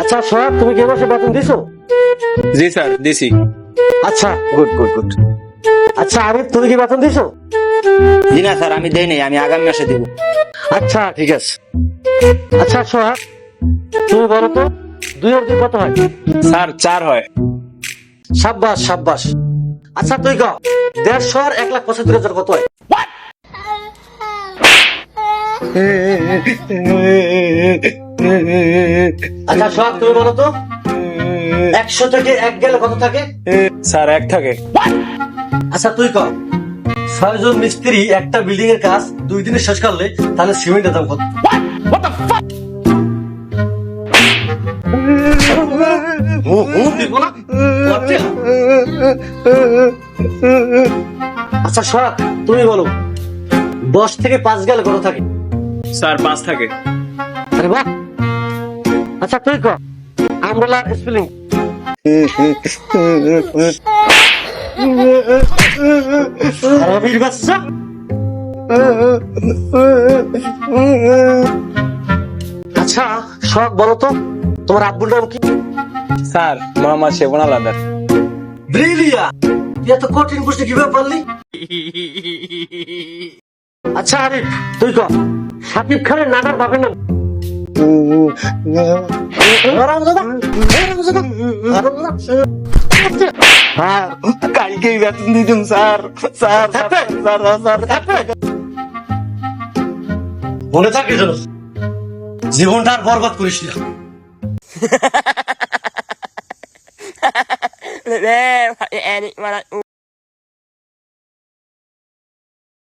আচ্ছা সোহাগ তুমি কি মাসে বেতন দিছো? জি স্যার দিছি। আচ্ছা গুড গুড গুড আচ্ছা আরিফ তুমি কি বেতন দিছো? জি না স্যার আমি দেই নাই আমি আগামী মাসে দিব। আচ্ছা ঠিক আছে। আচ্ছা সোহাগ তুমি বলো তো দুই অর্ধ কত হয়? স্যার চার হয়। সাব্বাস সাব্বাস। আচ্ছা তুই ক দেড়শো আর এক লাখ পঁচাত্তর হাজার কত হয়? আচ্ছা সোহাগ তুমি বলো তো? একশো থেকে এক গেলে কত থাকে? স্যার এক থাকে। আচ্ছা তুই কর ছয়জন মিস্ত্রি একটা বিল্ডিং এর কাজ দুই দিনে শেষ করলে তাহলে সিমেন্টের দাম কত? আচ্ছা সোহাগ তুমি বলো। দশ থেকে পাঁচ গেলে কত থাকে? স্যার পাঁচ থাকে। আরে বাহ! আচ্ছা তুই কর আমরোলা স্পেলিং আরবির বাচ্চা আচ্ছা শখ বলো তো তোমার আব্বুর নাম কি? স্যার মোহাম্মদ শেবন আলাদার ব্রিলিয়া! এত কঠিন প্রশ্ন কীভাবে পারলি? আচ্ছা আরে তুই কর সাকিব খানের আরামজাদা, আরামজাদা। হ্যাঁ কালকেই বেতন দিতুম স্যার স্যার স্যার স্যার মনে থাকে যেন জীবনটা আর বরবাদ করিস না